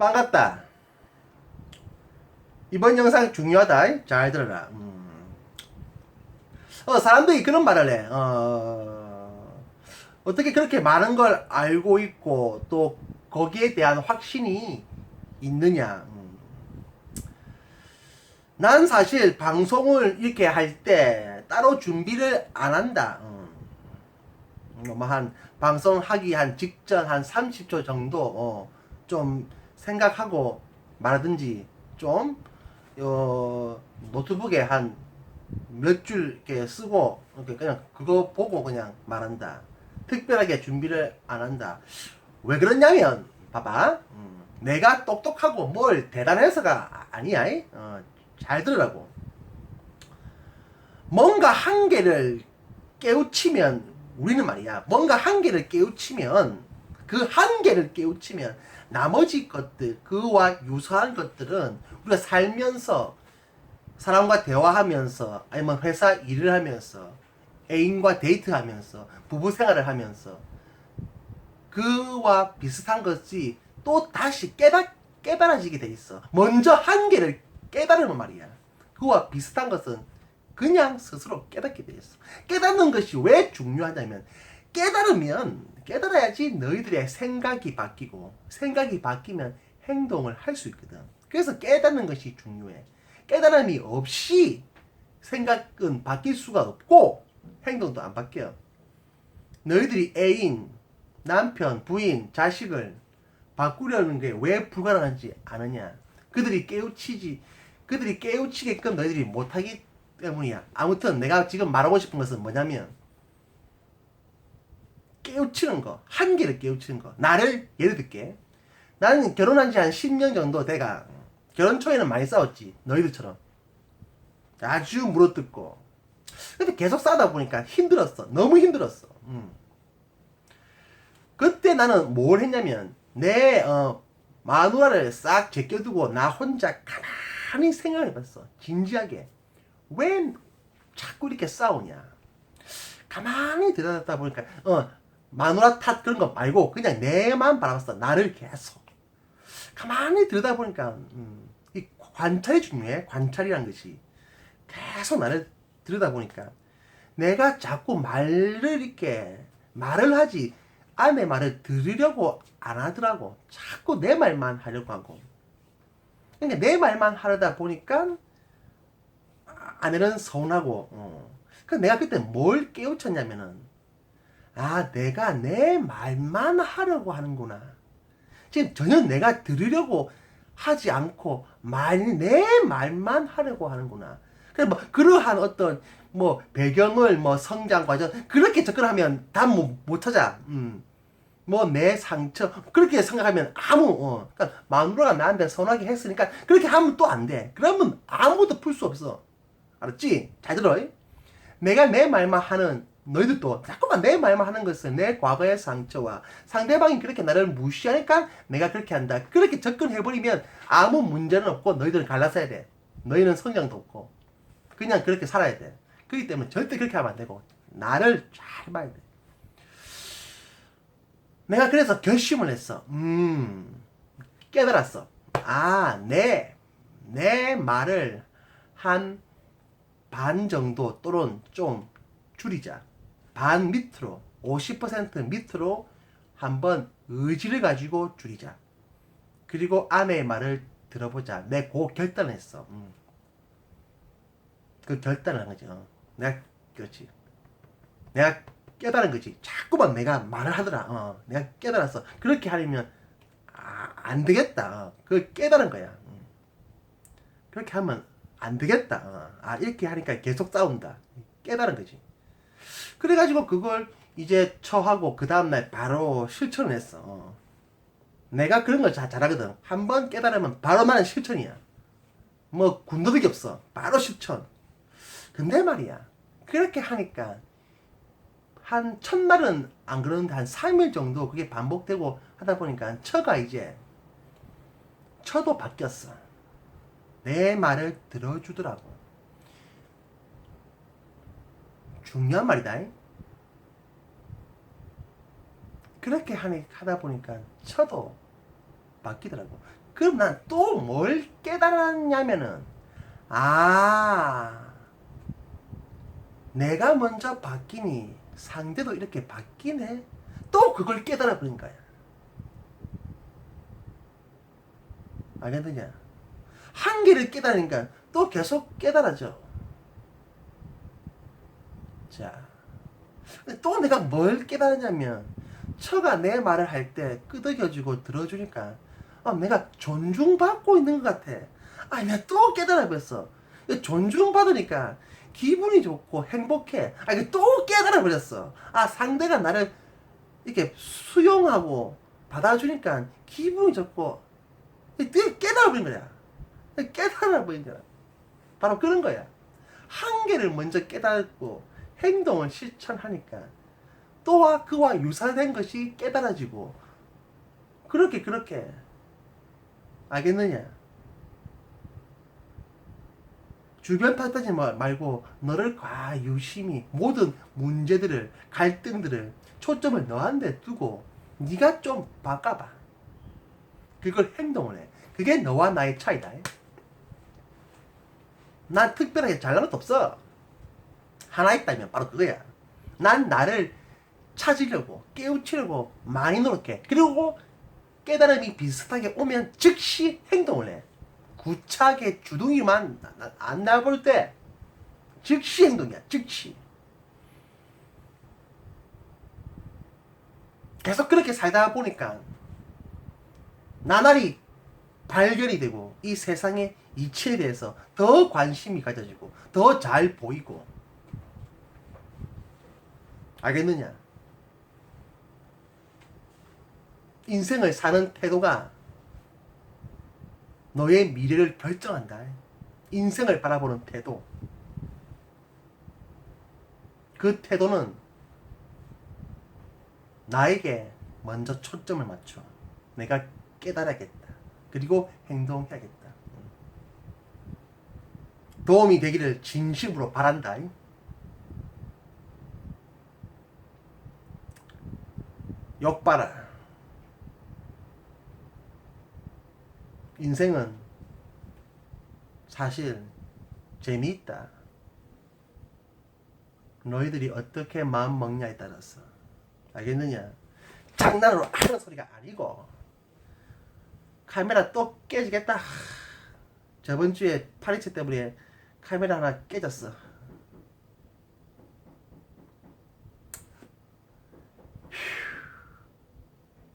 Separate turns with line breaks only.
반갑다. 이번 영상 중요하다. 잘 들어라. 음. 어, 사람들이 그런 말을 해. 어, 어떻게 그렇게 많은 걸 알고 있고 또 거기에 대한 확신이 있느냐. 음. 난 사실 방송을 이렇게 할 때 따로 준비를 안 한다. 음. 뭐한 방송하기 한 직전 한 30초 정도 어, 좀 생각하고 말하든지 좀 어, 노트북에 한 몇 줄 이렇게 쓰고 그냥 그거 보고 그냥 말한다. 특별하게 준비를 안 한다. 왜 그러냐면 봐봐. 음, 내가 똑똑하고 뭘 대단해서가 아니야. 이? 어, 잘 들으라고. 뭔가 한계를 깨우치면 우리는 말이야. 뭔가 한계를 깨우치면 그 한계를 깨우치면 나머지 것들 그와 유사한 것들은 우리가 살면서 사람과 대화하면서 아니면 회사 일을 하면서 애인과 데이트하면서 부부 생활을 하면서 그와 비슷한 것이 또 다시 깨달 깨달아지게 돼 있어. 먼저 한계를 깨달으면 말이야. 그와 비슷한 것은 그냥 스스로 깨닫게 돼 있어. 깨닫는 것이 왜 중요하냐면 깨달으면 깨달아야지 너희들의 생각이 바뀌고 생각이 바뀌면 행동을 할 수 있거든. 그래서 깨닫는 것이 중요해. 깨달음이 없이 생각은 바뀔 수가 없고 행동도 안 바뀌어. 너희들이 애인, 남편, 부인, 자식을 바꾸려는 게 왜 불가능한지 아느냐? 그들이 깨우치지, 그들이 깨우치게끔 너희들이 못하기 때문이야. 아무튼 내가 지금 말하고 싶은 것은 뭐냐면 깨우치는 거, 한계를 깨우치는 거. 나를 예를 들게. 나는 결혼한 지 한 10년 정도 돼가 결혼 초에는 많이 싸웠지. 너희들처럼. 아주 물어뜯고. 근데 계속 싸우다 보니까 힘들었어. 너무 힘들었어. 음. 그때 나는 뭘 했냐면 내 어, 마누라를 싹 제껴두고 나 혼자 가만히 생각해봤어. 진지하게. 왜 자꾸 이렇게 싸우냐. 가만히 들여다보다 보니까 어 마누라 탓 그런 거 말고 그냥 내만 바라봤어. 나를 계속. 가만히 들여다보니까 음, 이 관찰이 중요해. 관찰이란 것이 계속 나를 들여다보니까 내가 자꾸 말을 이렇게 말을 하지 아내 말을 들으려고 안 하더라고. 자꾸 내 말만 하려고 하고. 그러니까 내 말만 하려다 보니까 아내는 서운하고. 어. 그 내가 그때 뭘 깨우쳤냐면은 아 내가 내 말만 하려고 하는구나. 지금 전혀 내가 들으려고 하지 않고 말, 내 말만 하려고 하는구나. 그래 뭐 그러한 어떤 뭐 배경을 뭐 성장 과정 그렇게 접근하면 다못 찾아. 음. 뭐 내 상처 그렇게 생각하면 아무 어 그러니까 마누라가 나한테 선하게 했으니까 그렇게 하면 또 안 돼. 그러면 아무것도 풀 수 없어. 알았지? 잘 들어. 내가 내 말만 하는 너희들도 자꾸만 내 말만 하는 것은 내 과거의 상처와 상대방이 그렇게 나를 무시하니까 내가 그렇게 한다. 그렇게 접근해버리면 아무 문제는 없고 너희들은 갈라서야 돼. 너희는 성장도 없고. 그냥 그렇게 살아야 돼. 그렇기 때문에 절대 그렇게 하면 안 되고 나를 잘 봐야 돼. 내가 그래서 결심을 했어. 음, 깨달았어. 아, 내, 내 말을 한 반 정도 또는 좀 줄이자. 반 밑으로, 50% 밑으로 한번 의지를 가지고 줄이자. 그리고 아내의 말을 들어보자. 내고 결단을 했어. 음. 그 결단을 한 거지. 어. 내가, 그렇지. 내가 깨달은 거지. 자꾸만 내가 말을 하더라. 어. 내가 깨달았어. 그렇게 하려면, 아, 안 되겠다. 어. 그걸 깨달은 거야. 음. 그렇게 하면 안 되겠다. 어. 아, 이렇게 하니까 계속 싸운다. 깨달은 거지. 그래가지고 그걸 이제 처하고 그 다음날 바로 실천을 했어. 어. 내가 그런 걸 잘, 잘하거든. 한 번 깨달으면 바로만 실천이야. 뭐 군더더기 없어. 바로 실천. 근데 말이야. 그렇게 하니까 한 첫날은 안 그러는데 한 3일 정도 그게 반복되고 하다 보니까 처가 이제 처도 바뀌었어. 내 말을 들어주더라고. 중요한 말이다. 그렇게 하다 보니까 처도 바뀌더라고. 그럼 난 또 뭘 깨달았냐면은 아 내가 먼저 바뀌니 상대도 이렇게 바뀌네. 또 그걸 깨달아 버린 거야. 알겠느냐? 한계를 깨달으니까 또 계속 깨달아져. 자, 또 내가 뭘 깨달았냐면, 처가 내 말을 할 때 끄덕여주고 들어주니까, 아, 내가 존중받고 있는 것 같아. 아, 내가 또 깨달아버렸어. 존중받으니까 기분이 좋고 행복해. 아, 이게 또 깨달아버렸어. 아, 상대가 나를 이렇게 수용하고 받아주니까 기분이 좋고, 깨달아버린 거야. 깨달아버린 거야. 바로 그런 거야. 한계를 먼저 깨닫고 행동을 실천하니까 또한 그와 유사된 것이 깨달아지고 그렇게 그렇게 알겠느냐? 주변 탓하지 마- 말고 너를 과 유심히 모든 문제들을 갈등들을 초점을 너한테 두고 네가 좀 바꿔봐. 그걸 행동을 해. 그게 너와 나의 차이다. 난 특별하게 잘난 것도 없어. 하나 있다면 바로 그거야. 난 나를 찾으려고 깨우치려고 많이 노력해. 그리고 깨달음이 비슷하게 오면 즉시 행동을 해. 구차하게 주둥이만 안 나볼 때 즉시 행동이야. 즉시. 계속 그렇게 살다 보니까 나날이 발견이 되고 이 세상의 이치에 대해서 더 관심이 가져지고 더 잘 보이고 알겠느냐? 인생을 사는 태도가 너의 미래를 결정한다. 인생을 바라보는 태도. 그 태도는 나에게 먼저 초점을 맞춰. 내가 깨달아야겠다. 그리고 행동해야겠다. 도움이 되기를 진심으로 바란다. 욕봐라. 인생은 사실 재미있다. 너희들이 어떻게 마음 먹냐에 따라서. 알겠느냐? 장난으로 하는 소리가 아니고 카메라 또 깨지겠다. 하, 저번 주에 파리채 때문에 카메라 하나 깨졌어.